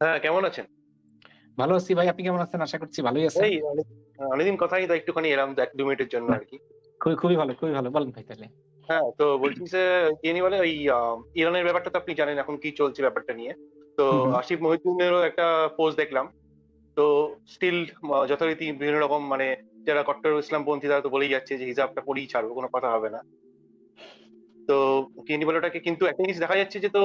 হ্যাঁ কেমন আছেন? ভালো আছি ভাই আপনি কেমন আছেন? আশা করছি ভালোই আছেন। এই অনেকদিন কথাই তো একটুখানি এলাম এক দু মিনিটের জন্য আর কি খুবই খুবই ভালো খুবই ভালো। বলেন ভাই তাহলে। হ্যাঁ তো বলছি যে কি বলে ওই ইরানের ব্যাপারটা তো আপনি জানেন এখন কি চলছে ব্যাপারটা নিয়ে। তো। আসিফ মহিউদ্দিনেরও একটা পোস্ট দেখলাম। তো স্টিল যথারীতি বিভিন্ন রকম মানে যারা কট্টর ইসলামপন্থী তারা তো বলেই যাচ্ছে যে হিজাবটা পরেই ছাড়বো কোনো কথা হবে না। তো কি জানি বলে ওটাকে কিন্তু একটা জিনিস দেখা যাচ্ছে যে তো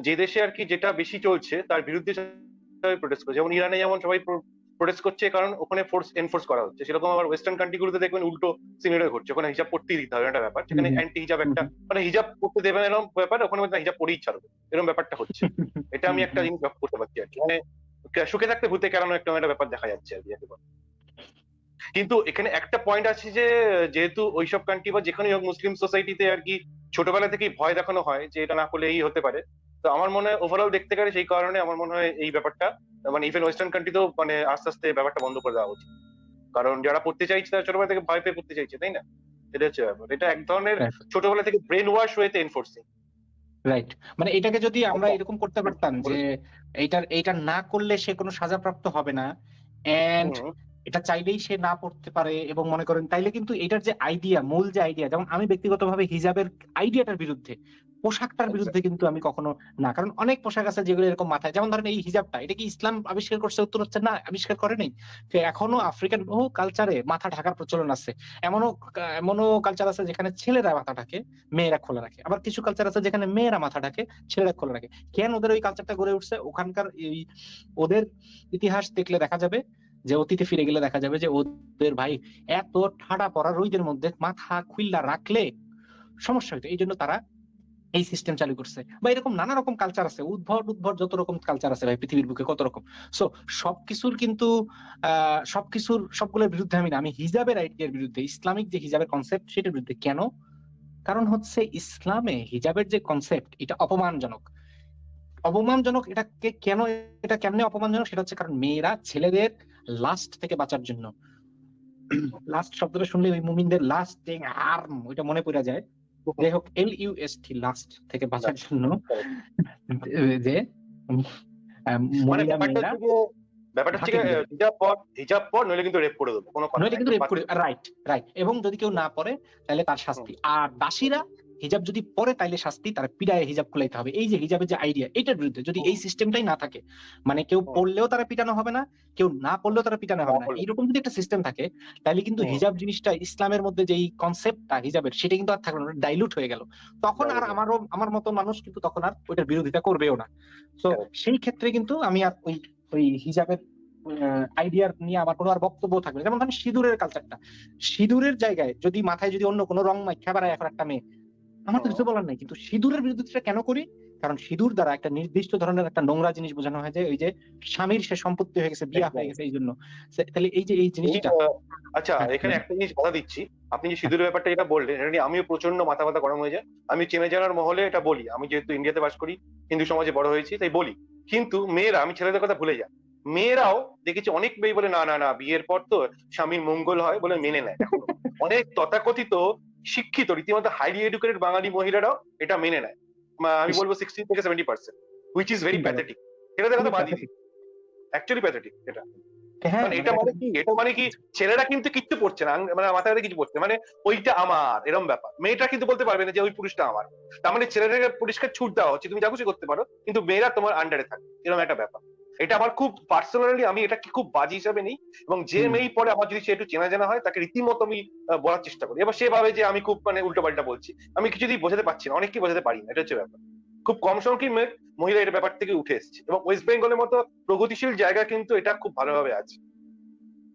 যে দেশে আর কি যেটা বেশি চলছে তার বিরুদ্ধে সবাই প্রোটেস্ট করছে। যেমন ইরানে যেমন সবাই প্রোটেস্ট করছে কারণ ওখানে ফোর্স এনফোর্স করা হচ্ছে। সেরকম আবার ওয়েস্টার্ন কান্ট্রিগুলোতে দেখবেন উল্টো সিমিলার ঘটছে। ওখানে হিজাব পড়তেই দিতে হবে একটা ব্যাপার। সেখানে। অ্যান্টি হিজাব একটা মানে হিজাব পড়তে দেবে না এরকম ব্যাপার। ওখানে হিজাব পরেই ছাড়বে এরকম ব্যাপারটা হচ্ছে। এটা আমি একটা জিনিস লক্ষ্য করতে পারছি আর কি। মানে সুখে থাকতে ভূতে কেন একটা একটা ব্যাপার দেখা যাচ্ছে আর কি কিন্তু এখানে একটা পয়েন্ট আছে যে যেহেতু ওইসব কান্ট্রি বা যেখানে হোক মুসলিম সোসাইটিতে আর কি ছোটবেলা থেকেই ভয় দেখানো হয় যে এটা না করলে এই হতে পারে। তো আমার মনে হয় ওভারঅল দেখতে গেলে সেই কারণে আমার মনে হয় এই ব্যাপারটা মানে ইভেন ওয়েস্টার্ন কান্ট্রিতেও মানে আস্তে আস্তে ব্যাপারটা বন্ধ করে দেওয়া উচিত। কারণ যারা পড়তে চাইছে তারা ছোটবেলা থেকে ভয় পেয়ে পড়তে চাইছে তাই না? এটা হচ্ছে ব্যাপার। এটা এক ধরনের ছোটবেলা থেকে ব্রেন ওয়াশ হয়েতে এনফোর্সিং রাইট মানে এটাকে যদি আমরা এরকম করতে পারতাম যে এইটার এইটা না করলে সে কোনো সাজাপ্রাপ্ত হবে না। এন্ড এটা চাইলেই সে না পড়তে পারে এবং মনে করেন তাইলে কিন্তু এটার যে আইডিয়া মূল যে আইডিয়া যেমন আমি ব্যক্তিগতভাবে হিজাবের আইডিয়াটার বিরুদ্ধে পোশাকটার বিরুদ্ধে কিন্তু আমি কখনো না। কারণ অনেক পোশাক আছে যেগুলো এরকম মাথায় যেমন ধরেন এই হিজাবটা এটা কি ইসলাম আবিষ্কার করছে উত্তর হচ্ছে না আবিষ্কার করে নাই? এখনও আফ্রিকান বহু কালচারে মাথা ঢাকার প্রচলন আছে। এমনও এমনও কালচার আছে যেখানে ছেলেরা মাথা ঢাকে মেয়েরা খোলা রাখে। আবার কিছু কালচার আছে যেখানে মেয়েরা মাথা ঢাকে ছেলেরা খোলা রাখে। কেন ওদের ওই কালচারটা গড়ে উঠছে? ওখানকার এই ওদের ইতিহাস দেখলে দেখা যাবে যে অতীতে ফিরে গেলে দেখা যাবে যে ওদের ভাই এত ঠাডা পড়া রোদের মধ্যে মাথা খুইল্লা রাখলে সমস্যা হইতো। এই জন্য তারা এই সিস্টেম চালু করছে। বা এরকম নানা রকম কালচার আছে। উদ্ভট উদ্ভট যত রকম কালচার আছে ভাই পৃথিবীর বুকে কত রকম। সো সবকিছুর কিন্তু আহ সবকিছুর, সবগুলোর বিরুদ্ধে আমি না, আমি হিজাবের আইডিয়ার বিরুদ্ধে, ইসলামিক যে হিজাবের কনসেপ্ট সেটার বিরুদ্ধে কেন? কারণ হচ্ছে ইসলামে হিজাবের যে কনসেপ্ট এটা অপমানজনক। অপমানজনক এটাকে কেন, এটা কেমনে অপমানজনক? সেটা হচ্ছে কারণ মেয়েরা, ছেলেদের লাস্ট থেকে বাঁচার জন্য। লাস্ট শব্দটা শুনলে ওই মুমিনদের লাস্ট আর্ম ওইটা মনে পড়ে যায়। যাই হোক L U S T last থেকে বাঁচার জন্য। যে মানে ব্যাপারটা হচ্ছে যে- ব্যাপারটা হচ্ছে হাতে যে, হিজাব পর হিজাব পর নইলে কিন্তু রেপ করে দেবো কোনো নইলে কিন্তু রেপ করে রাইট রাইট এবং যদি কেউ না পড়ে তাহলে তার শাস্তি। আর দাসীরা হিজাব যদি পরে তাইলে শাস্তি তার পিড়ায় হিজাব খুলাইতে হবে। এই যে হিজাবের যে আইডিয়া এটার বিরুদ্ধে যদি এই সিস্টেমটাই না থাকে মানে কেউ পড়লেও তারা পিটানো হবে না কেউ না পড়লেও তারা পিটানো হবে না। এইরকম যদি একটা সিস্টেম থাকে তাহলে কিন্তু হিজাব জিনিসটা ইসলামের মধ্যে যে কনসেপ্টটা হিজাবের সেটা কিন্তু আর থাকবে না ডাইলুট হয়ে গেল। তখন আর আমারও আমার মতো মানুষ কিন্তু তখন আর ওইটার বিরোধিতা করবেও না। তো সেই ক্ষেত্রে কিন্তু আমি আর ওই ওই হিজাবের আইডিয়ার নিয়ে আমার কোনো আর বক্তব্য থাকবে না। যেমন ধরেন সিঁদুরের কালচারটা সিঁদুরের জায়গায় যদি মাথায় যদি অন্য কোনো রং মাইখা বেড়ায় এখন একটা মেয়ে আমার তো কিছু বলার নাই কিন্তু সিঁদুরের বিরুদ্ধে কেন করি? কারণ সিঁদুর দ্বারা একটা নির্দিষ্ট ধরনের একটা নোংরা জিনিস বোঝানো হয় যে ওই যে স্বামীর সে সম্পত্তি হয়ে গেছে বিয়া হয়ে গেছে এই জন্য। তাহলে এই যে এই জিনিসটা আচ্ছা হ্যাঁ, এখানে একটা জিনিস কথা দিচ্ছি। আপনি যে সিঁদুরের ব্যাপারটা যেটা বললেন এটা নিয়ে আমিও প্রচণ্ড মাথা ব্যথা গরম হয়ে যায়। আমি চেনে জানার মহলে এটা বলি। আমি যেহেতু ইন্ডিয়াতে বাস করি হিন্দু সমাজে বড় হয়েছি তাই বলি। কিন্তু মেয়েরা আমি ছেলেদের কথা ভুলে যাই। মেয়েরাও দেখেছি অনেক মেয়ে বলে না না না বিয়ের পর তো স্বামীর মঙ্গল হয় বলে মেনে নেয়। অনেক তথাকথিত শিক্ষিত রীতিমতো হাইলি এডুকেটেড বাঙালি মহিলারাও এটা মেনে নেয়। আমি বলব সিক্সটি থেকে seventy percent which is very pathetic এটা দেখা তো বাদই pathetic। অ্যাকচুয়ালি প্যাথেটিক এটা। হ্যাঁ মানে এটা মানে কি? এটা মানে কি? ছেলেরা কিন্তু কিচ্ছু পড়ছে না মানে মাথায় কিছু পড়ছে। মানে ওইটা আমার এরকম ব্যাপার। মেয়েটা কিন্তু বলতে পারবে না যে ওই পুরুষটা আমার। তার মানে ছেলেটাকে পরিষ্কার ছুট দেওয়া হচ্ছে তুমি যা খুশি করতে পারো কিন্তু মেয়েরা তোমার আন্ডারে থাকে এরকম একটা ব্যাপার। এটা আমার খুব পার্সোনালি আমি এটা কি খুব বাজে হিসাবে নেই এবং যে মেয়ে পরে আমার যদি সে একটু চেনা জানা হয় তাকে রীতিমতো আমি বলার চেষ্টা করি। এবার সে ভাবে যে আমি খুব মানে উল্টো পাল্টা বলছি। আমি কিছুতেই বোঝাতে পারছি না অনেককে বোঝাতে পারি না এটা হচ্ছে ব্যাপার। খুব কম সংখ্যক মেয়ে মহিলা এটা ব্যাপার থেকে উঠে এসেছে এবং ওয়েস্ট বেঙ্গলের মতো প্রগতিশীল জায়গা কিন্তু এটা খুব ভালোভাবে আছে।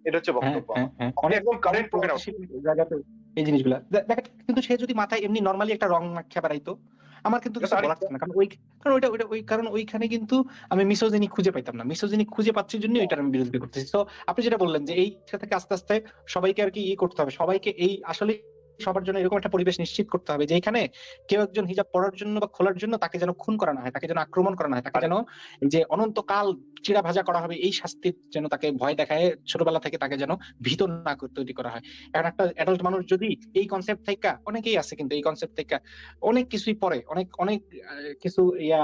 এটা হচ্ছে হ্যাঁ, বক্তব্য। হ্যাঁ, হ্যাঁ। অনেক একদম কারেন্ট প্রোগ্রাম জায়গাতে এই জিনিসগুলা। কিন্তু সে যদি মাথায় এমনি নর্মালি একটা রং মাখিয়া বেড়াইতো আমার কিন্তু কিছু বলার না। কারণ ওই কারণ ওইটা ওইটা ওই কারণ ওইখানে কিন্তু আমি মিসোজিনি খুঁজে পাইতাম না। মিসোজিনি খুঁজে পাচ্ছি জন্য এটার আমি বিরোধিতা করতেছি। তো আপনি যেটা বললেন যে এই থেকে আস্তে আস্তে সবাইকে আর কি ই করতে হবে। সবাইকে এই আসলে সবার জন্য এরকম একটা পরিবেশ নিশ্চিত করতে হবে যে এখানে কেউ একজন হিজাব পড়ার জন্য বা খোলার জন্য তাকে যেন খুন করা না হয়, তাকে যেন আক্রমণ করা না হয়, তাকে যেন যে অনন্তকাল চিরা ভাজা করা হবে এই শাস্তির যেন তাকে ভয় দেখায়, ছোটবেলা থেকে তাকে যেন ভীত না তৈরি করা হয়। এখন একটা অ্যাডাল্ট মানুষ যদি এই কনসেপ্ট থেকে, অনেকেই আছে কিন্তু এই কনসেপ্ট থেকে অনেক কিছুই পড়ে, অনেক অনেক কিছু ইয়া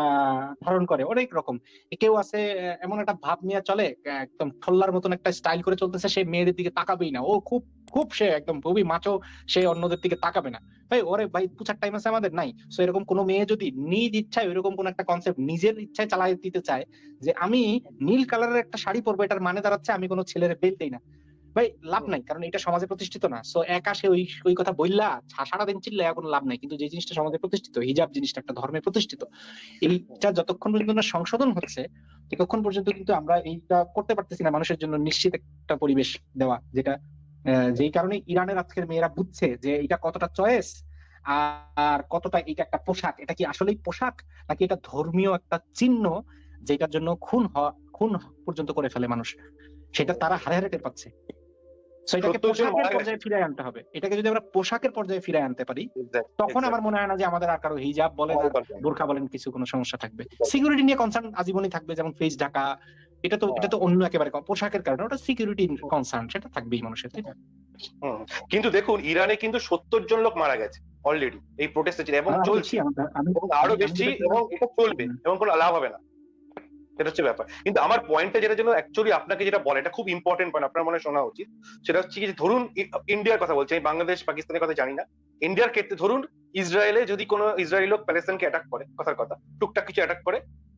ধারণ করে, অনেক রকম। কেউ আছে, এমন একটা ভাব নিয়ে চলে, একদম ঠল্লার মতন একটা স্টাইল করে চলতেছে, সে মেয়েদের দিকে তাকাবেই না। ও খুব খুব সে একদম খুবই মাচো সে অন্যদের দিকে তাকাবে না। ভাই ওরে ভাই পুছার টাইম আছে আমাদের? নাই। সো এরকম কোনো মেয়ে যদি নিজ ইচ্ছায় এরকম কোন একটা কনসেপ্ট নিজের ইচ্ছায় চালাই দিতে চায় যে আমি নীল কালারের একটা শাড়ি পরবো এটার মানে দাঁড়াচ্ছে আমি কোনো ছেলের বেল দেই না। ভাই লাভ নাই কারণ এটা সমাজে প্রতিষ্ঠিত না। সো একা সে ওই ওই কথা বললা সা- সারাদিন চিল্লা কোনো লাভ নাই। কিন্তু যে জিনিসটা সমাজে প্রতিষ্ঠিত হিজাব জিনিসটা একটা ধর্মে প্রতিষ্ঠিত এইটা যতক্ষণ পর্যন্ত না সংশোধন হচ্ছে ততক্ষণ পর্যন্ত কিন্তু আমরা এইটা করতে পারতেছি না মানুষের জন্য নিশ্চিত একটা পরিবেশ দেওয়া যেটা যেই কারণে ইরানের আজকের মেয়েরা বুঝছে যে এটা কতটা চয়েস আর কতটা এটা একটা পোশাক। এটা কি আসলেই পোশাক? নাকি এটা ধর্মীয় একটা চিহ্ন যেটার জন্য খুন হওয়া খুন পর্যন্ত করে ফেলে মানুষ? সেটা তারা হারে হারে টের পাচ্ছে। এটাকে সত্তর পোশাকের পর্যায়ে ফিরে আনতে হবে। এটাকে যদি আমরা পোশাকের পর্যায়ে ফিরে আনতে পারি তখন আমার মনে হয় না যে আমাদের আর কারও হিজাব বলে না বোরখা বলেন কিছু কোনো সমস্যা থাকবে। সিকিউরিটি নিয়ে কনসার্ন আজীবনই থাকবে যেমন ফেস ঢাকা এটা তো এটা তো অন্য একেবারে পোশাকের কারণে ওটা সিকিউরিটি কনসার্ন সেটা থাকবেই মানুষের তাই না? কিন্তু দেখুন ইরানে কিন্তু সত্তর জন লোক মারা গেছে অলরেডি এই প্রোটেস্টে ছিল এবং চলছে। আরও বেশি এবং এটা চলবে এবং কোনো লাভ হবে না। সেটা হচ্ছে ব্যাপার। কিন্তু আমার পয়েন্টটা যেটা জন্য অ্যাকচুয়ালি আপনাকে যেটা বলে এটা খুব ইম্পর্টেন্ট পয়েন্ট আপনার মনে শোনা উচিত। সেটা হচ্ছে কি যে ধরুন ইন্ডিয়ার কথা বলছি আমি বাংলাদেশ পাকিস্তানের কথা জানি না। ইন্ডিয়ার ক্ষেত্রে ধরুন ইসরায়েলে যদি কোনো ইসরায়েলি লোক প্যালেস্তাইনকে অ্যাটাক করে কথার কথা টুকটাক কিছু অ্যাটাক করে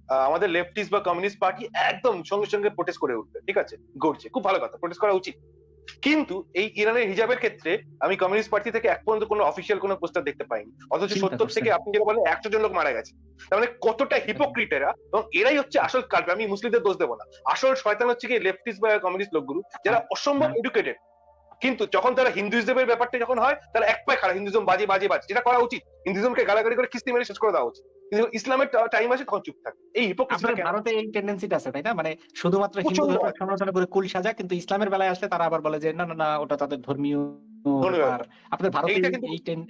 আমাদের লেফটিস্ট বা কমিউনিস্ট পার্টি একদম সঙ্গে সঙ্গে প্রোটেস্ট করে উঠবে ঠিক আছে? গড়ছে খুব ভালো কথা প্রোটেস্ট করা উচিত। কিন্তু এই ইরানের হিজাবের ক্ষেত্রে আমি কমিউনিস্ট পার্টি থেকে এক পর্যন্ত কোনো অফিসিয়াল কোনো পোস্টার দেখতে পাইনি। অথচ সত্তর। থেকে আপনি যেটা বলেন একশো জন লোক মারা গেছে। তার মানে কতটা হিপোক্রিট এরা এবং এরাই হচ্ছে আসল কাল্প আমি মুসলিমদের দোষ দেবো না। আসল শয়তান হচ্ছে কি লেফটিস্ট বা কমিউনিস্ট লোকগুলো যারা অসম্ভব হ্যাঁ। এডুকেটেড কিন্তু যখন তারা হিন্দুইজমের ব্যাপারটা যখন হয় তারা এক পায়ে খারাপ হিন্দুইজম বাজে বাজে বাজে যেটা করা উচিত। হিন্দুইজমকে গালাগালি করে খিস্তি মেরে শেষ করে দেওয়া উচিত। কিন্তু ইসলামের টাইম আছে তখন চুপ থাকে। এই হিপোক্রিসিটা আপনার ভারতে এই টেন্ডেন্সিটা আছে তাই না? মানে শুধুমাত্র হিন্দু সমালোচনা করে কুল সাজা কিন্তু ইসলামের বেলায় আসলে তারা আবার বলে যে না না না ওটা তাদের ধর্মীয় ভারতে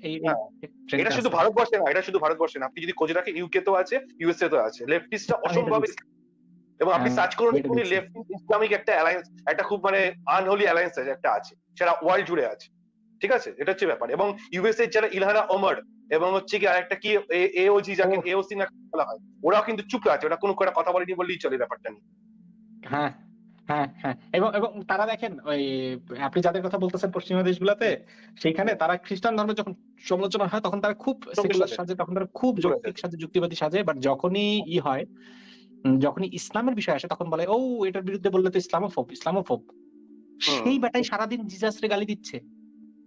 এই- হ্যাঁ। এটা শুধু ভারতবর্ষে না এটা শুধু ভারতবর্ষে না। আপনি যদি খোঁজ রাখেন ইউকে তো আছে ইউএসএ তো আছে। লেফটিস্টটা অসম্ভব। এবং আপনি হ্যাঁ, সার্চ করুন এটা দেখুন দেখছি। লেফট ইসলামিক একটা অ্যালায়েন্স একটা খুব মানে আনহোলি অ্যালায়েন্স একটা আছে। সেটা ওয়ার্ল্ড জুড়ে আছে ঠিক আছে এটা হচ্ছে ব্যাপার এবং ইউএসএ যারা ইলহানা ওমর এবং হচ্ছে কি আরেকটা কি এওজি যাকে। এওসি না বলা হয় ওরাও কিন্তু চুপ আছে ওরা কোনো একটা কথা বলেনি বললেই চলে ব্যাপারটা নিয়ে হ্যাঁ হ্যাঁ হ্যাঁ এবং এবং তারা দেখেন ওই আপনি যাদের কথা বলতেছেন পশ্চিমা দেশগুলোতে সেইখানে তারা খ্রিস্টান ধর্মের যখন সমালোচনা হয় তখন তারা খুব সেকুলার সাজে। তখন তারা খুব। যৌক্তিক সাজে যুক্তিবাদী সাজে বাট যখনই ই হয় যখনই ইসলামের বিষয় আসে তখন বলে ও এটার বিরুদ্ধে বললে তো ইসলামোফোব ইসলামোফোব। সেই বেটাই সারাদিন জিজাসরে গালি দিচ্ছে।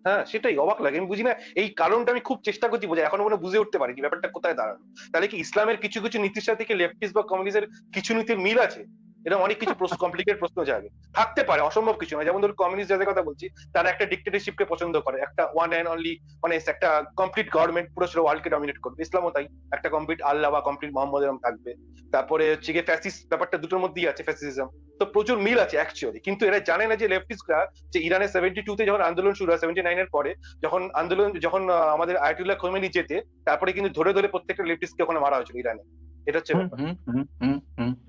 হ্যাঁ সেটাই অবাক লাগে। আমি বুঝি না এই কারণটা আমি খুব চেষ্টা করছি বোঝা এখনও মনে বুঝে উঠতে পারি ব্যাপারটা কোথায় দাঁড়ানো তাহলে কি ইসলামের কিছু কিছু নীতির সাথে কি লেফটিস্ট বা কমিউনিস্টের কিছু নীতির মিল আছে? এরকম অনেক কিছু প্রশ্ন কমপ্লিকেট প্রশ্ন জাগে। থাকতে পারে, অসম্ভব কিছু না যেমন ধরুন কমিউনিস্ট যাদের কথা বলছি, তারা একটা ডিক্টেটরশিপকে পছন্দ করে। একটা ওয়ান অ্যান্ড অনলি মানে একটা কমপ্লিট গভর্নমেন্ট পুরো সেটা ওয়ার্ল্ডকে ডমিনেট করবে। ইসলামও তাই। একটা কমপ্লিট আল্লাহ বা কমপ্লিট মোহাম্মদ এরকম থাকবে। তারপরে হচ্ছে গিয়ে ফ্যাসিস ব্যাপারটা দুটোর মধ্যেই আছে ফ্যাসিজম তো প্রচুর মিল আছে অ্যাকচুয়ালি কিন্তু এরা জানে না যে লেফটিস্টরা যে ইরানের সেভেন্টি টু তে যখন আন্দোলন শুরু হয় সেভেন্টি নাইনের পরে, যখন আন্দোলন, যখন আমাদের আয়াতুল্লাহ খোমেনি যেতে, তারপরে কিন্তু ধরে ধরে প্রত্যেকটা লেফটিস্টকে ওখানে মারা হয়েছিল ইরানে। এটা হচ্ছে।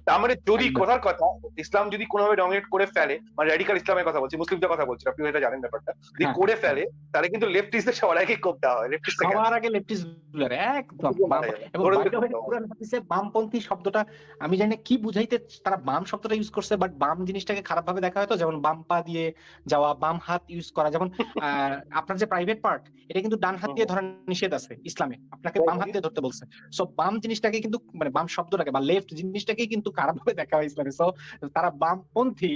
তার মানে যদি। কথার কথা ইসলাম যদি কোনোভাবে ডমিনেট করে ফেলে মানে র্যাডিকাল ইসলামের কথা বলছি মুসলিমদের কথা বলছি আপনি এটা জানেন ব্যাপারটা যদি হ্যাঁ। করে ফেলে তাহলে কিন্তু লেফটিস্টদের সবার আগে কোপ দেওয়া হয়। সবার আগে লেফটিস্টগুলার একদম বামপন্থী শব্দটা আমি জানি কি বুঝাইতে তারা বাম শব্দটা ইউজ করছে বাট বাম জিনিসটাকে খারাপ ভাবে দেখা হয়তো যেমন বাম পা দিয়ে যাওয়া বাম হাত ইউজ করা যেমন আপনার যে প্রাইভেট পার্ট এটা কিন্তু ডান হাত দিয়ে ধরা নিষেধ আছে ইসলামে। আপনাকে বাম হাত দিয়ে ধরতে বলছে। সো বাম জিনিসটাকে কিন্তু মানে বাম শব্দটাকে বা লেফট জিনিসটাকে কিন্তু খারাপ ভাবে দেখা হয় ইসলামে। সো তারা বামপন্থী।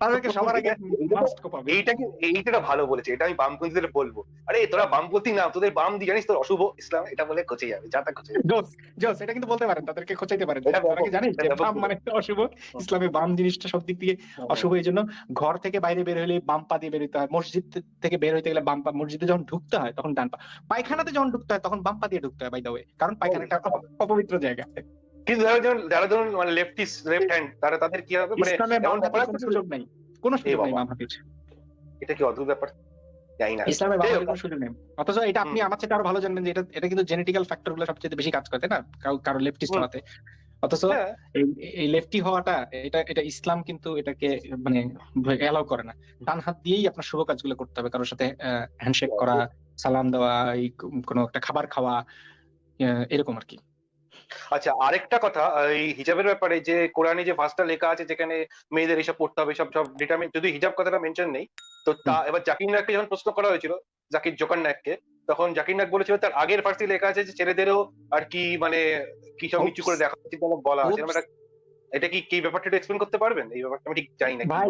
তাদেরকে সবার আগে মাস্ট কোপাবে এইটা কি এইটা ভালো বলেছে এটা আমি বামপন্থীদের বলব। আরে তোরা বামপন্থী না তোদের বাম দি জানিস তোর অশুভ ইসলাম এটা বলে কচে যাবে যা তা কচে যাবে। জোস জোস এটা কিন্তু বলতে পারেন তাদেরকে খোঁচাইতে পারেন। এটা তারা কি জানিস যে বাম। মানে অশুভ ইসলামে বাম জিনিসটা সব দিক থেকে অশুভ এই জন্য ঘর থেকে বাইরে বের হলে বাম পা দিয়ে বের হতে হয় মসজিদ থেকে বের হইতে গেলে বাম পা মসজিদে যখন ঢুকতে হয় তখন ডান পা। পায়খানাতে যখন ঢুকতে হয় তখন বাম পা দিয়ে ঢুকতে হয় বাই দা ওয়ে কারণ পায়খানা একটা অপবিত্র জায়গা। কিন্তু যারা ধরুন যারা ধরুন মানে লেফটিস্ট লেফট হ্যান্ড তারা তাদের কি হবে? মানে এমন কোনো সুযোগ নাই। কোনো সুযোগ। নাই বাম হাতের এটা কি অদ্ভুত ব্যাপার? জানি না। ইসলামে হোক, বাবার কোনো সুযোগ নেই। অথচ এটা আপনি আমার চেয়ে আরও ভালো জানবেন যে এটা এটা কিন্তু জেনেটিক্যাল ফ্যাক্টরগুলো সবচেয়ে বেশি কাজ করে না? কারো- লেফটিস্ট হওয়াতে অথচ হ্যাঁ, এই লেফটি হওয়াটা এটা এটা ইসলাম কিন্তু এটাকে মানে এলাও করে না। ডান হাত দিয়েই আপনার শুভ কাজগুলো করতে হবে কারোর সাথে হ্যান্ডশেক করা সালাম দেওয়া এই কোনো একটা খাবার খাওয়া এরকম আর কি। আচ্ছা আরেকটা কথা এই হিজাবের ব্যাপারে যে কোরআনে যে ভার্সটা লেখা আছে যেখানে মেয়েদের এসব পড়তে হবে সব সব ডিটারমিন যদি হিজাব কথাটা মেনশন নেই তো তা এবার জাকির নায়ককে যখন প্রশ্ন করা হয়েছিল জাকির জোকার নায়ককে তখন জাকির নায়ক বলেছিল তার আগের ফার্সি লেখা আছে যে ছেলেদেরও আর কি মানে কি সব নিচু করে দেখা উচিত বলা আছে. এটা কি কি ব্যাপারটা একটু এক্সপ্লেন করতে পারবেন? এই ব্যাপারটা আমি ঠিক জানি না ভাই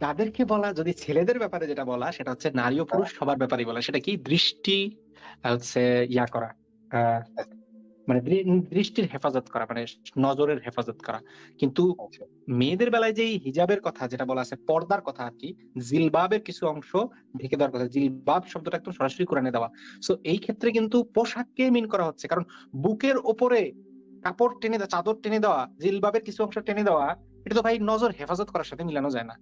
তাদেরকে বলা যদি ছেলেদের ব্যাপারে যেটা বলা সেটা হচ্ছে নারী ও পুরুষ সবার ব্যাপারেই বলা। সেটা কি দৃষ্টি হচ্ছে ইয়া করা আহ, মানে দৃষ্টির হেফাজত করা মানে নজরের হেফাজত করা। কিন্তু আচ্ছা। মেয়েদের বেলায় যে হিজাবের কথা যেটা বলা আছে পর্দার কথা আর কি জিলবাবের কিছু অংশ ঢেকে দেওয়ার কথা জিলবাব শব্দটা একদম সরাসরি কোরআনে দেওয়া। সো এই ক্ষেত্রে কিন্তু পোশাককে মিন করা হচ্ছে। কারণ বুকের ওপরে কাপড় টেনে দেওয়া চাদর টেনে দেওয়া জিলবাবের কিছু অংশ টেনে দেওয়া এটা তো ভাই নজর হেফাজত করার সাথে মিলানো যায় না।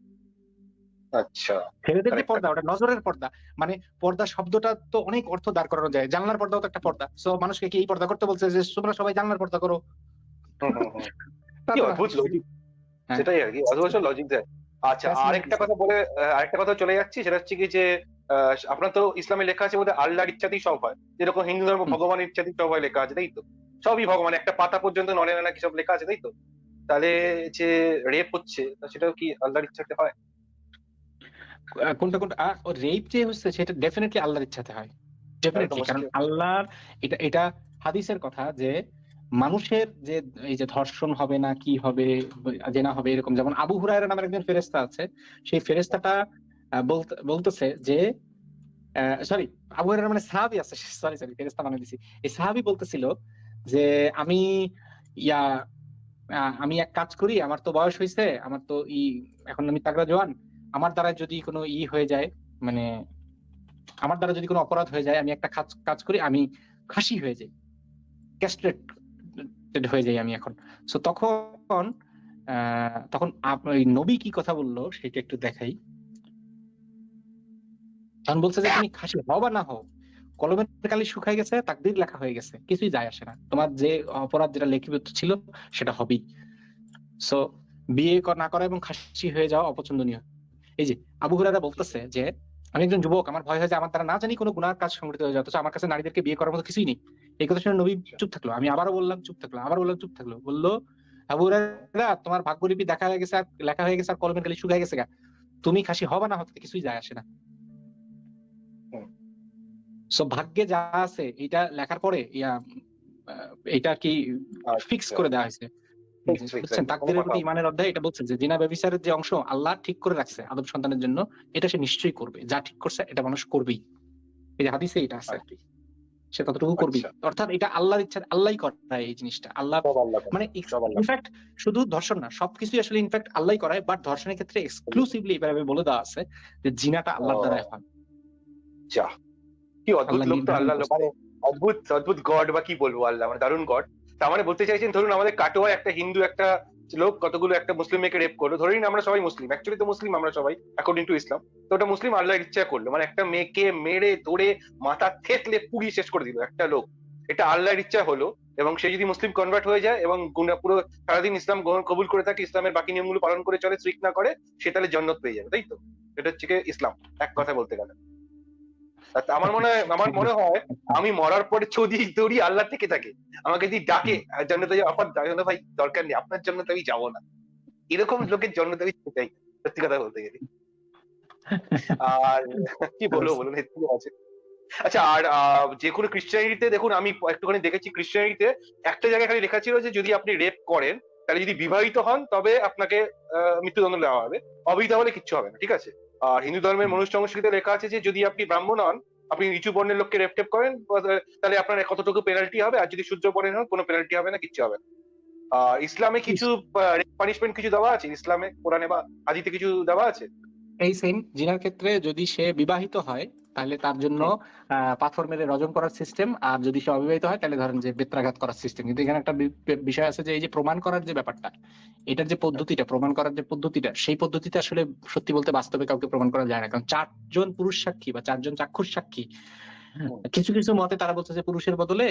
আচ্ছা। ছেলেদের যে পর্দা ওটা নজরের পর্দা। মানে পর্দা শব্দটা তো অনেক অর্থ দাঁড় করানো যায়। জানলার পর্দাও তো একটা পর্দা। সো মানুষকে কি এই পর্দা করতে বলছে যে তোমরা সবাই জানলার পর্দা করো? কি হ্যাঁ। সেটাই আর কি অদ্ভুত লজিক দেয়। আচ্ছা আরেকটা কথা বলে আরেকটা কথা চলে যাচ্ছি সেটা হচ্ছে কি যে আপনার তো ইসলামে লেখা আছে বোধহয় আল্লাহর ইচ্ছাতেই সব হয়। যেরকম হিন্দু ধর্ম। ভগবানের ইচ্ছাতেই সব হয় লেখা আছে তাই তো? সবই ভগবান একটা পাতা পর্যন্ত নড়ে না নাকি সব লেখা আছে তাই তো? তাহলে যে রেপ হচ্ছে সেটাও কি আল্লাহর ইচ্ছাতে হয়? কোনটা কোনটা? রেপ যে হচ্ছে সেটা ডেফিনেটলি আল্লাহর ইচ্ছাতে হয়। ডেফিনেটলি কারণ আল্লাহর এটা এটা হাদিসের কথা যে মানুষের যে এই যে ধর্ষণ হবে না কি হবে হবে এরকম যেমন আবু হুরায়রা নামের একজন ফেরেস্তা আছে সেই ফেরেস্তাটা আহ, বলতেছে যে সরি আবু হুরায়রা মানে সাহাবি আছে সরি সরি ফেরেস্তা মানে দিছি। এই সাহাবি বলতেছিল যে আমি ইয়া আমি এক কাজ করি আমার তো বয়স হয়েছে আমার তো ই এখন আমি তাগড়া জোয়ান আমার দ্বারা যদি কোনো ই হয়ে যায় মানে আমার দ্বারা যদি কোনো অপরাধ হয়ে যায়, আমি একটা কাজ কাজ করি, আমি খাসি হয়ে যাই ক্যাস্ট্রেটেড হয়ে যাই আমি এখন। সো তখন তখন নবী কি কথা বলল সেটা একটু দেখাই। তখন বলছে যে তুমি খাসি হও বা না হও, কলমের কালি শুকাই গেছে, তাকদির লেখা হয়ে গেছে, কিছুই যায় আসে না। তোমার যে অপরাধ যেটা লিখিত ছিল, সেটা হবেই। সো বিয়ে না করা এবং খাসি হয়ে যাওয়া অপছন্দনীয়। এই যে আবু হুরারা বলতেছে যে আমি একজন যুবক আমার ভয় হয় যে আমার দ্বারা না জানি কোনো গুনার কাজ সংগঠিত হয়ে অথচ আমার কাছে নারীদেরকে বিয়ে করার মতো কিছুই নেই। এই কথা শুনে নবী চুপ থাকল। আমি আবারও বললাম চুপ থাকল আবার বললাম চুপ থাকল। বলল আবু হুরায়রা তোমার ভাগ্যলিপি দেখা হয়ে গেছে আর লেখা হয়ে গেছে আর কলমের কালি শুকায় গেছে গা। তুমি খাসি হবা না হতে কিছুই যায় আসে না। সো ভাগ্যে যা আছে এটা লেখার পরে ইয়া এটা কি ফিক্স আচ্ছা। করে দেওয়া হয়েছে। বুঝছেন? একদম। তাকদিরের প্রতি ইমানের অধ্যায় এটা বলছেন যে জিনা যে অংশ আল্লাহ ঠিক করে রাখছে আদম সন্তানের জন্য এটা সে নিশ্চয়ই করবে। যা ঠিক করছে এটা মানুষ করবেই। এই হাদিসে এটা আছে। আর কি সে ততটুকু করবেই। আচ্ছা। অর্থাৎ এটা আল্লাহর ইচ্ছা আল্লাহই করায় এই জিনিসটা। আল্লাহ আল্লাহ। মানে ইনফ্যাক্ট শুধু ধর্ষণ না সবকিছুই আসলে ইনফ্যাক্ট আল্লাহই করায় বাট ধর্ষণের ক্ষেত্রে এক্সক্লুসিভলি এভাবে বলে দেওয়া আছে যে জিনাটা আল্লাহর। দ্বারা হয়। যা। কি অদ্ভুত লোক তো আল্লাহ মানে অদ্ভুত অদ্ভুত গড বা কি বলব আল্লাহ? মানে দারুণ গড। তার মানে বলতে চাইছেন, ধরুন আমাদের কাটোয়া একটা হিন্দু, একটা লোক, কতগুলো একটা মুসলিম মেয়েকে রেপ করল। ধরে নিন আমরা সবাই মুসলিম অ্যাকচুয়ালি তো মুসলিম আমরা সবাই অ্যাকর্ডিং টু ইসলাম তো ওটা মুসলিম আল্লাহর ইচ্ছা করল। মানে একটা মেয়েকে মেরে, ধরে, মাথা থেতলে পুড়ি শেষ করে দিল একটা লোক। এটা আল্লাহর ইচ্ছা হলো, এবং সে যদি মুসলিম কনভার্ট হয়ে যায় এবং গুনা- পুরো সারাদিন ইসলাম গ্রহণ কবুল করে থাকে, ইসলামের বাকি নিয়মগুলো পালন করে চলে স্ট্রিক না করে, সে তাহলে জন্নত পেয়ে যাবে, তাই তো? এটা হচ্ছে ইসলাম, এক কথা বলতে গেলে। আমার মনে হয় আমার মনে হয় আমি মরার পরে যদি দৌড়ি আল্লাহ থেকে থাকে আমাকে যদি ডাকে আর জান্নাতে যাওয়া অফার ভাই দরকার নেই আপনার জন্য আমি যাব না। এরকম লোকের জন্য তো আমি চাই সত্যি কথা বলতে গেলে। আর কি বলব বলুন আছে। আচ্ছা আর যে কোনো ক্রিশ্চিয়ানিটিতে দেখুন আমি একটুখানি দেখেছি ক্রিশ্চিয়ানিটিতে একটা জায়গায় খালি লেখা ছিল যে যদি আপনি রেপ করেন তাহলে যদি বিবাহিত হন তবে আপনাকে আহ, মৃত্যুদণ্ড দেওয়া হবে। অবিবাহিত হলে কিচ্ছু হবে না ঠিক আছে? আর হিন্দু ধর্মের মনুষ্য সংস্কৃতিতে লেখা আছে যে যদি আপনি ব্রাহ্মণ হন আপনি নিচু বর্ণের লোককে রেপটেপ করেন তাহলে আপনার কতটুকু পেনাল্টি হবে? আর যদি সূর্য বর্ণের হন কোনো পেনাল্টি হবে না কিচ্ছু হবে না। আর ইসলামে কিছু পানিশমেন্ট কিছু দেওয়া আছে? ইসলামে কোরআনে বা আদিতে কিছু দেওয়া আছে? এই সেম জিনার ক্ষেত্রে যদি সে বিবাহিত হয় তাহলে তার জন্য পাথর মেরে রজম করার সিস্টেম আর যদি সে অবিবাহিত হয় তাহলে ধরেন যে বেত্রাঘাত করার সিস্টেম কিন্তু এখানে একটা বিষয় আছে যে এই যে প্রমাণ করার যে ব্যাপারটা এটার যে পদ্ধতিটা প্রমাণ করার যে পদ্ধতিটা সেই পদ্ধতিতে আসলে সত্যি বলতে বাস্তবে কাউকে প্রমাণ করা যায় না। কারণ চারজন পুরুষ সাক্ষী বা চারজন চাক্ষুষ সাক্ষী কিছু কিছু মতে তারা বলছে যে পুরুষের বদলে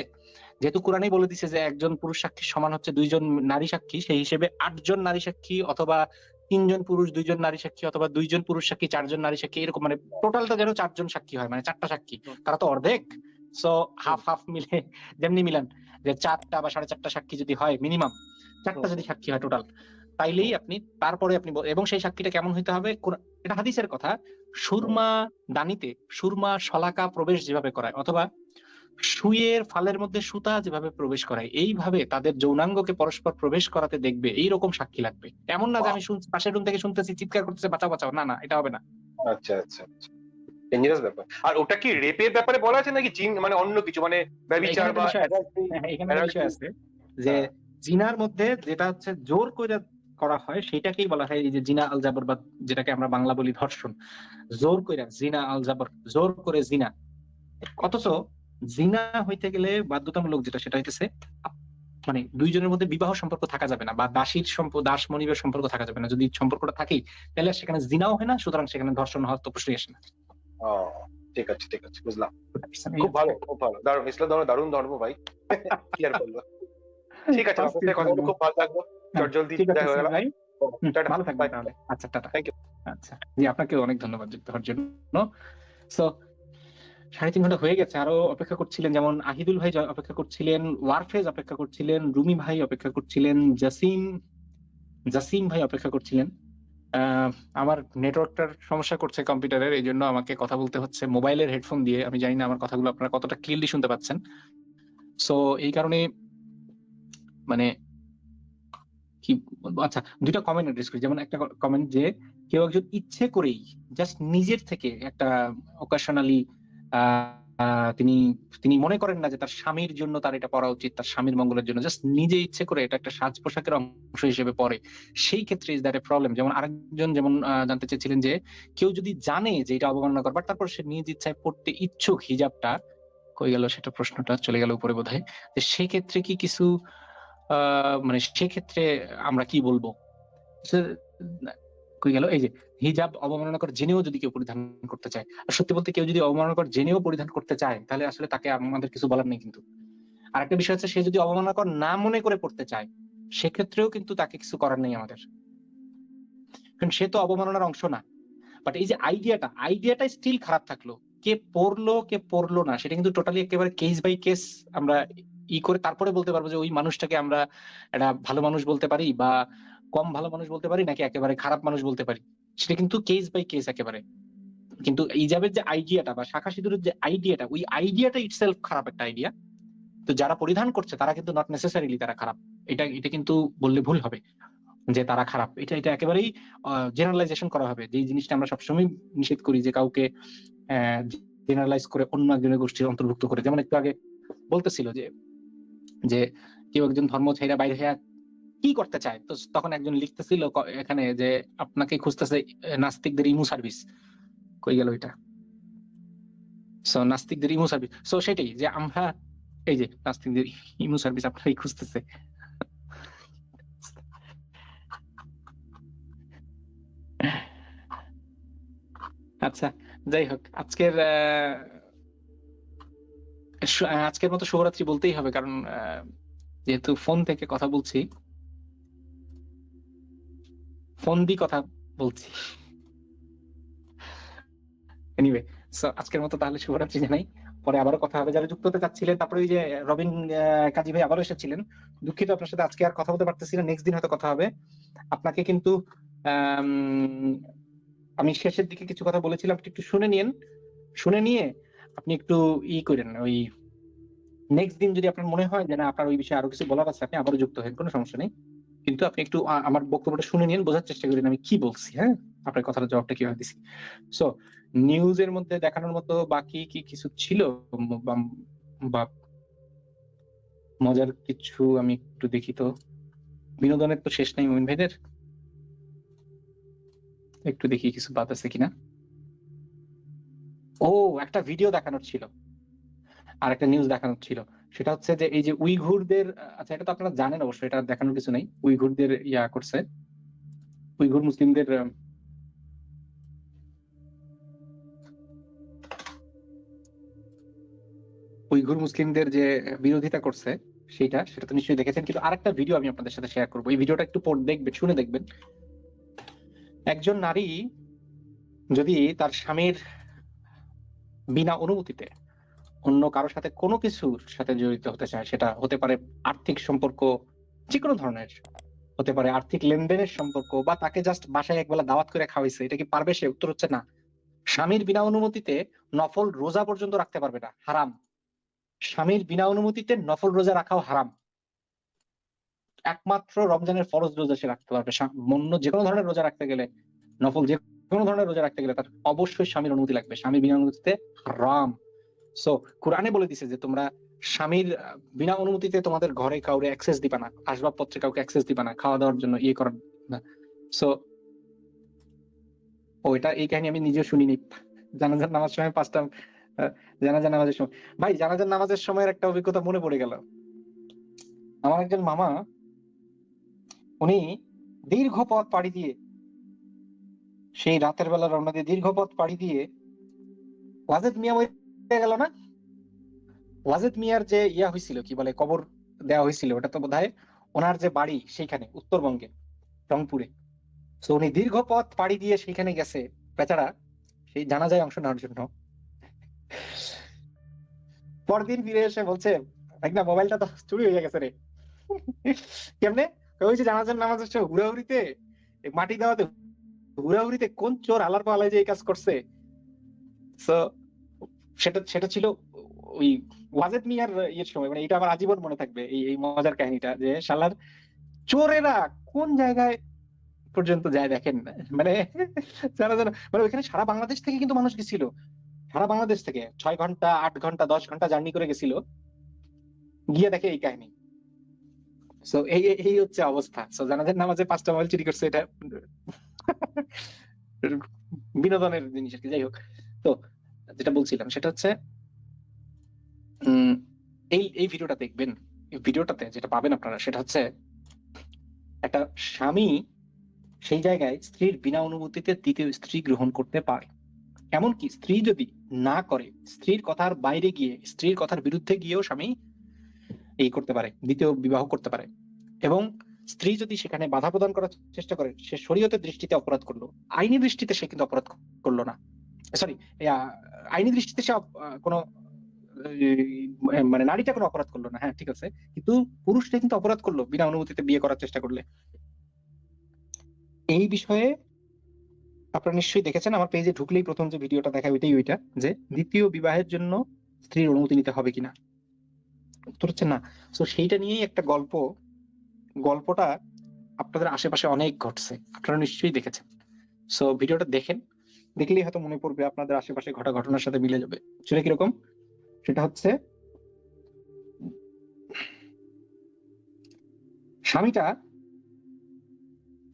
যেহেতু কোরআনেই বলে দিছে যে একজন পুরুষ সাক্ষী সমান হচ্ছে দুইজন নারী সাক্ষী সেই হিসেবে আটজন নারী সাক্ষী অথবা তিনজন পুরুষ দুইজন নারী সাক্ষী অথবা দুইজন পুরুষ সাক্ষী চারজন নারী সাক্ষী এরকম মানে টোটালটা যেন চারজন সাক্ষী হয় মানে চারটা সাক্ষী। তারা তো অর্ধেক। সো হাফ হাফ মিলে যেমনি মিলান যে চারটা বা সাড়ে চারটা সাক্ষী যদি হয় মিনিমাম চারটা যদি সাক্ষী হয় টোটাল তাইলেই আপনি তারপরে আপনি এবং সেই সাক্ষীটা কেমন হইতে হবে? এটা হাদিসের কথা সুরমা দানিতে সুরমা শলাকা প্রবেশ যেভাবে করায় অথবা সুইয়ের ফালের মধ্যে সুতা যেভাবে প্রবেশ করায় এইভাবে তাদের যৌনাঙ্গকে পরস্পর প্রবেশ করাতে দেখবে এইরকম সাক্ষী লাগবে। এমন না যে আমি পাশের রুম থেকে শুনতেছি চিৎকার করতেছে বাঁচাও বাঁচাও না না এটা হবে না। আচ্ছা আচ্ছা আচ্ছা। ডেঞ্জারাস ব্যাপার। আর ওটা কি রেপের ব্যাপারে বলা আছে নাকি জিন মানে অন্য কিছু মানে ব্যভিচার বা। হ্যাঁ, এখানে বিষয় আছে যে হ্যাঁ। জিনার মধ্যে যেটা হচ্ছে জোর করে করা হয় সেটাকেই বলা হয় এই যে জিনা আল জাবর বা যেটাকে আমরা বাংলা বলি ধর্ষণ। জোর করে জিনা আল জাবর জোর করে জিনা। অথচ জিনা হইতে গেলে বাধ্যতামূলক যেটা সেটা হইতেছে মানে দুইজনের মধ্যে বিবাহ সম্পর্ক থাকা যাবে না বা দাসীর সম্পর্ক দাস মনিবের সম্পর্ক থাকা যাবে না। যদি সম্পর্কটা থাকেই তাহলে সেখানে জিনাও হয় না সুতরাং সেখানে ধর্ষণ হওয়ার তো প্রশ্নই আসে না। ঠিক আছে ঠিক আছে বুঝলাম। খুব ভালো খুব ভালো। দারুণ ইসলাম ধর্ম দারুণ ধর্ম ভাই। ক্লিয়ার করল ঠিক আছে কথা খুব ভালো লাগল। জলদি দেখা হয়ে গেল ভালো থাকবেন তাহলে। আচ্ছা টাটা. আচ্ছা জি আপনাকে অনেক ধন্যবাদ যুক্ত হওয়ার জন্য। সো সাড়ে তিন ঘণ্টা হয়ে গেছে, আরও অপেক্ষা করছিলেন, যেমন আহিদুল ভাই অপেক্ষা করছিলেন, ওয়ারফেজ অপেক্ষা করছিলেন, রুমি ভাই অপেক্ষা করছিলেন, জাসিম জাসিম ভাই অপেক্ষা করছিলেন। আমার নেটওয়ার্কটার সমস্যা করছে কম্পিউটারের, এই জন্য আমাকে কথা বলতে হচ্ছে মোবাইলের হেডফোন দিয়ে। আমি জানি না আমার কথাগুলো আপনারা কতটা ক্লিয়ারলি শুনতে পাচ্ছেন। সো এই কারণে মানে কি আচ্ছা দুইটা কমেন্ট অ্যাড্রেস করি। যেমন একটা কমেন্ট যে, কেউ একজন ইচ্ছে করেই জাস্ট নিজের থেকে একটা অকেশনালি তিনি তিনি মনে করেন না যে তার স্বামীর জন্য তার এটা পড়া উচিত, তার স্বামীর মঙ্গলের জন্য। জাস্ট নিজে ইচ্ছে করে এটা একটা সাজ পোশাকের অংশ হিসেবে পড়ে। সেই ক্ষেত্রে ইজ দ্যাট এ প্রবলেম যেমন আরেকজন যেমন জানতে চেয়েছিলেন যে কেউ যদি জানে যে এটা অবমাননা করবার তারপর সে নিজ ইচ্ছায় পড়তে ইচ্ছুক, হিজাবটা, কই গেল সেটা প্রশ্নটা, চলে গেল উপরে বোধ হয় যে সেক্ষেত্রে কি কিছু মানে সেক্ষেত্রে আমরা কি বলব? কই গেল? এই যে হিজাব অবমাননাকর জেনেও যদি কেউ পরিধান করতে চায়। আর সত্যি বলতে কেউ যদি অবমাননাকর জেনেও পরিধান করতে চায়, তাহলে আসলে তাকে আমাদের কিছু বলার নেই কিন্তু। আরেকটা বিষয় হচ্ছে, সে যদি অবমাননাকর না মনে করে পড়তে চায়, সেক্ষেত্রেও কিন্তু তাকে কিছু করার নেই আমাদের। কারণ সে তো অবমাননার অংশ না। বাট এই যে আইডিয়াটা আইডিয়াটা স্টিল খারাপ থাকল। কে পড়ল কে পড়ল না, সেটা কিন্তু টোটালি একেবারে কেস বাই কেস আমরা ই করে তারপরে বলতে পারব যে ওই মানুষটাকে আমরা একটা ভালো মানুষ বলতে পারি বা কম ভালো মানুষ বলতে পারি নাকি একেবারে খারাপ মানুষ বলতে পারি? সেটা কিন্তু কেস বাই কেস একেবারে। কিন্তু ইজাবের যে আইডিয়াটা বা শাখা সিঁদুরের যে আইডিয়াটা ওই আইডিয়াটা ইটসেলফ খারাপ একটা আইডিয়া তো যারা পরিধান করছে, তারা কিন্তু নট নেসেসারিলি তারা খারাপ। এটা এটা কিন্তু বললে ভুল হবে যে তারা খারাপ। এটা এটা একেবারেই জেনারেলাইজেশন করা হবে। যে জিনিসটা আমরা সবসময় নিষেধ করি যে কাউকে জেনারেলাইজ করে অন্য একজনের গোষ্ঠীর অন্তর্ভুক্ত করে। যেমন একটু আগে বলতেছিল যে যে কেউ একজন ধর্ম ছাইরা বাইরে হইয়া কি করতে চায়? তো তখন একজন লিখতেছিল এখানে যে আপনাকে খুঁজতেছে নাস্তিকদের ইমু সার্ভিস। কই গেল এটা? সো নাস্তিকদের ইমু সার্ভিস। সো সেটাই যে আমরা, এই যে নাস্তিকদের ইমু সার্ভিস আপনারাই খুঁজতেছে। আচ্ছা যাই হোক, আজকের আজকের মতো শুভরাত্রি বলতেই হবে কারণ যেহেতু ফোন থেকে কথা বলছি ফোন দিয়ে কথা বলছি। এনিওয়ে আজকের মতো তাহলে শুভরাত্রি জানাই। পরে আবারও কথা হবে। যারা যুক্ত হতে চাচ্ছিলেন তারপরে ওই যে রবিন কাজী ভাই আবারও এসেছিলেন। দুঃখিত আপনার সাথে আজকে আর কথা বলতে পারতেছি না। নেক্সট দিন হয়তো কথা হবে। আপনাকে কিন্তু আম, শেষের দিকে কিছু কথা বলেছিলাম। একটু শুনে নিন শুনে নিয়ে আপনি একটু ই করেন। ওই নেক্সট দিন যদি আপনার মনে হয় যে না আপনার ওই বিষয়ে আরও কিছু বলার আছে আপনি আবারও যুক্ত হন কোনো সমস্যা নেই। কিন্তু আপনি একটু আমার বক্তব্যটা শুনে নিন, বোঝার চেষ্টা করেন আমি কি বলছি হ্যাঁ? আপনার কথার জবাবটা কীভাবে দিছি? সো নিউজের মধ্যে দেখানোর মতো বাকি কি কিছু ছিল? বা- মজার কিছু আমি একটু দেখি তো। বিনোদনের তো শেষ নাই মোমিন ভাইদের। একটু দেখি কিছু বাদ আছে কিনা। ও, একটা ভিডিও দেখানোর ছিল। আর একটা নিউজ দেখানোর ছিল। সেটা হচ্ছে যে এই যে উইঘুরদের আচ্ছা এটা তো আপনারা জানেন অবশ্যই, এটা দেখানোর কিছু নেই। উইঘুরদের ইয়া করছে। উইঘুর মুসলিমদের উইঘুর মুসলিমদের যে বিরোধিতা করছে সেটা সেটা তো নিশ্চয়ই দেখেছেন। কিন্তু আরেকটা ভিডিও আমি আপনাদের সাথে শেয়ার করব। এই ভিডিওটা একটু পর দেখবেন, শুনে দেখবেন। একজন নারী যদি তার স্বামীর বিনা অনুমতিতে অন্য কারোর সাথে কোনো কিছুর সাথে জড়িত হতে চায়, সেটা হতে পারে আর্থিক সম্পর্ক যে কোনো ধরনের হতে পারে আর্থিক লেনদেনের সম্পর্ক বা তাকে জাস্ট বাসায় একবেলা দাওয়াত করে খাওয়াইছে, এটা কি পারবে? সে উত্তর হচ্ছে না। স্বামীর বিনা অনুমতিতে নফল রোজা পর্যন্ত রাখতে পারবে না, হারাম। স্বামীর বিনা অনুমতিতে নফল রোজা রাখাও হারাম। একমাত্র রমজানের ফরজ রোজা সে রাখতে পারবে। অন্য যে কোনো ধরনের রোজা রাখতে গেলে, নফল যে কোনো ধরনের রোজা রাখতে গেলে তার অবশ্যই স্বামীর অনুমতি লাগবে। স্বামীর বিনা অনুমতিতে হারাম। সো কোরআনে বলে দিছে যে তোমরা স্বামীর বিনা অনুমতিতে তোমাদের ঘরে কাউরে অ্যাক্সেস দিবা না, আসবাবপত্রে কাউকে অ্যাক্সেস দিবা না, খাওয়া দাওয়ার জন্য ইয়ে করার না। সো ও, এটা এই কাহিনী আমি নিজেও শুনিনি। জানাজার নামাজ সময় পাঁচটা জানাজার নামাজের সময়। ভাই, জানাজার নামাজের সময়ের একটা অভিজ্ঞতা মনে পড়ে গেল। আমার একজন মামা, উনি দীর্ঘ পথ পাড়ি দিয়ে, সেই রাতের বেলা রওনা দিয়ে দীর্ঘ পথ পাড়ি দিয়ে, ওয়াজেদ মিয়া মরে গেল না? ওয়াজেদ মিয়ার যে ইয়া হয়েছিল কি বলে, কবর দেওয়া হয়েছিল ওটা তো বোধহয় ওনার যে বাড়ি সেইখানে, উত্তরবঙ্গে, রংপুরে। তো উনি দীর্ঘ পথ পাড়ি দিয়ে সেইখানে গেছে। বেচারা, সেই জানাজায় অংশ নেওয়ার জন্য। পরদিন ফিরে এসে বলছে না মোবাইলটা তো চুরি হয়ে গেছে রে। কেমনে? ওই যে জানাজার নামাজের সময় হুড়াহুড়িতে, মাটি দেওয়াতে, হুড়াহুড়িতে কোন চোর আলার পালায় যে এই কাজ করছে? তো সেটা সেটা ছিল ওই ওয়াজেদ মিয়ার ইয়ের সময় মানে এটা আমার আজীবন মনে থাকবে, এই এই মজার কাহিনীটা যে শালার চোরেরা কোন জায়গায় পর্যন্ত যায় দেখেন মানে জানা জানা মানে ওইখানে সারা বাংলাদেশ থেকে কিন্তু মানুষ গেছিল, সারা বাংলাদেশ থেকে ছয় ঘণ্টা, আট ঘণ্টা, দশ ঘণ্টা জার্নি করে গেছিল, গিয়ে দেখে এই কাহিনী। সো এই, এই- হচ্ছে অবস্থা। সো জানাজার নামাজে পাঁচটা মোবাইল চুরি করছে, এটা বিনোদনের জিনিস আর কি, যাই হোক। তো যেটা বলছিলাম সেটা হচ্ছে এই এই ভিডিওটা দেখবেন ভিডিওটাতে যেটা পাবেন আপনারা সেটা হচ্ছে, একটা স্বামী সেই জায়গায় স্ত্রীর বিনা অনুমতিতে দ্বিতীয় স্ত্রী গ্রহণ করতে পারে। এমনকি স্ত্রী যদি না করে, স্ত্রীর কথার বাইরে গিয়ে, স্ত্রীর কথার বিরুদ্ধে গিয়েও স্বামী এই করতে পারে, দ্বিতীয় বিবাহ করতে পারে। এবং স্ত্রী যদি সেখানে বাধা প্রদান করার চেষ্টা করে, সে শরীয়তের দৃষ্টিতে অপরাধ করল, আইনি দৃষ্টিতে সে কিন্তু অপরাধ করল না। সরি আইনি দৃষ্টিতে সে কোনো মানে নারীটা কোনো অপরাধ করল না হ্যাঁ ঠিক আছে, কিন্তু পুরুষটা কিন্তু অপরাধ করল বিনা অনুমতিতে বিয়ে করার চেষ্টা করলে। এই বিষয়ে আপনারা নিশ্চয়ই দেখেছেন, আমার পেজে ঢুকলেই প্রথম যে ভিডিওটা দেখায় ওইটাই ওইটা, যে দ্বিতীয় বিবাহের জন্য স্ত্রীর অনুমতি নিতে হবে কিনা। উত্তর হচ্ছে না। তো সেইটা নিয়েই একটা গল্প, গল্পটা আপনাদের আশেপাশে অনেক ঘটছে, আপনারা নিশ্চয়ই দেখেছেন। সো ভিডিওটা দেখেন দেখলেই হয়তো মনে পড়বে আপনাদের আশেপাশে ঘটা ঘটনার সাথে মিলে যাবে। সেটা কীরকম? সেটা হচ্ছে স্বামীটা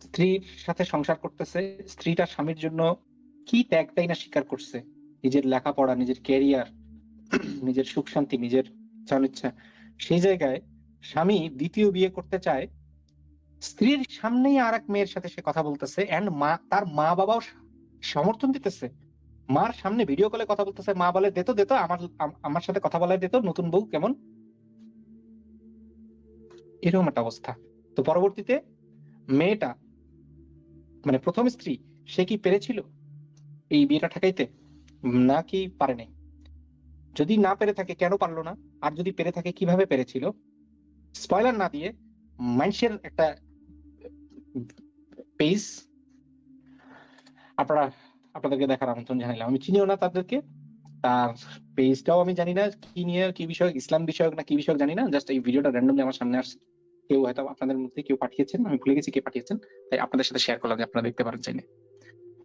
স্ত্রীর সাথে সংসার করতেছে, স্ত্রীটা স্বামীর জন্য কি ত্যাগটাই না স্বীকার করছে? নিজের লেখাপড়া, নিজের ক্যারিয়ার নিজের সুখ শান্তি, নিজের ইচ্ছা সেই জায়গায় স্বামী দ্বিতীয় বিয়ে করতে চায়, স্ত্রীর সামনেই আর এক মেয়ের সাথে সে কথা বলতেছে এন্ড মা, তার মা বাবাও সমর্থন দিতেছে। মার সামনে ভিডিও কলে কথা বলতেছে, মা বলে দেতো দেতো আমার আম- আমার সাথে কথা বলায় দিত নতুন বউ কেমন? এরকম একটা অবস্থা। তো পরবর্তীতে মেয়েটা মানে প্রথম স্ত্রী, সে কি পেরেছিল এই বিয়েটা ঠেকাইতে? নাকি পারে নাই। যদি না পেরে থাকে, কেন পারল না? আর যদি পেরে থাকে, কীভাবে পেরেছিল? স্পয়লার না দিয়ে মানুষের একটা পেজ আপনারা, আপনাদেরকে দেখার আমন্ত্রণ জানাইলাম। আমি চিনিও না তাদেরকে। তার পেজটাও আমি জানি না কি নিয়ে, কি বিষয় ইসলাম বিষয়ক না কি বিষয়ক জানি না। জাস্ট এই ভিডিওটা র্যান্ডমলি আমার সামনে আসছে। কেউ হয়তো আপনাদের মধ্যে কেউ পাঠিয়েছেন, আমি ভুলে গেছি কে পাঠিয়েছেন। তাই আপনাদের সাথে শেয়ার করলাম যে আপনারা দেখতে পারেন চাইলে।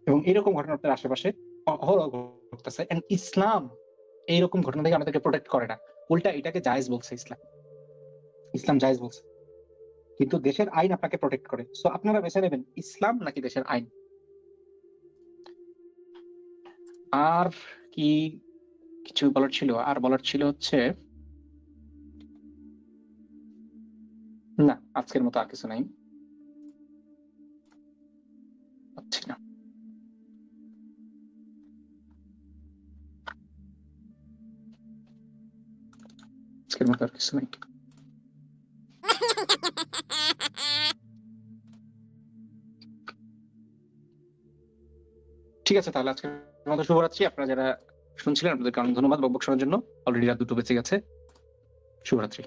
এবং এরকম ঘটনা আপনাদের আশেপাশে অহরহ ঘটতেছে। এন্ড ইসলাম এইরকম ঘটনা থেকে আমাদেরকে প্রোটেক্ট করে না। উল্টা এটাকে জায়েজ বলছে ইসলাম। ইসলাম জায়েজ বলছে। কিন্তু দেশের আইন আপনাকে প্রোটেক্ট করে। সো আপনারা বেছে নেবেন ইসলাম নাকি দেশের আইন? আর কি কিছু বলার ছিল? আর বলার ছিল হচ্ছে, না, আজকের মতো আর কিছু নাই। না আজকের মতো আর কিছু নাই। ঠিক আছে, তাহলে আজকের মতো শুভরাত্রি। আপনারা যারা শুনছিলেন, আপনাদেরকে অনেক ধন্যবাদ বকবক শোনার জন্য। অলরেডি রাত দুটো বেঁচে গেছে। শুভরাত্রি।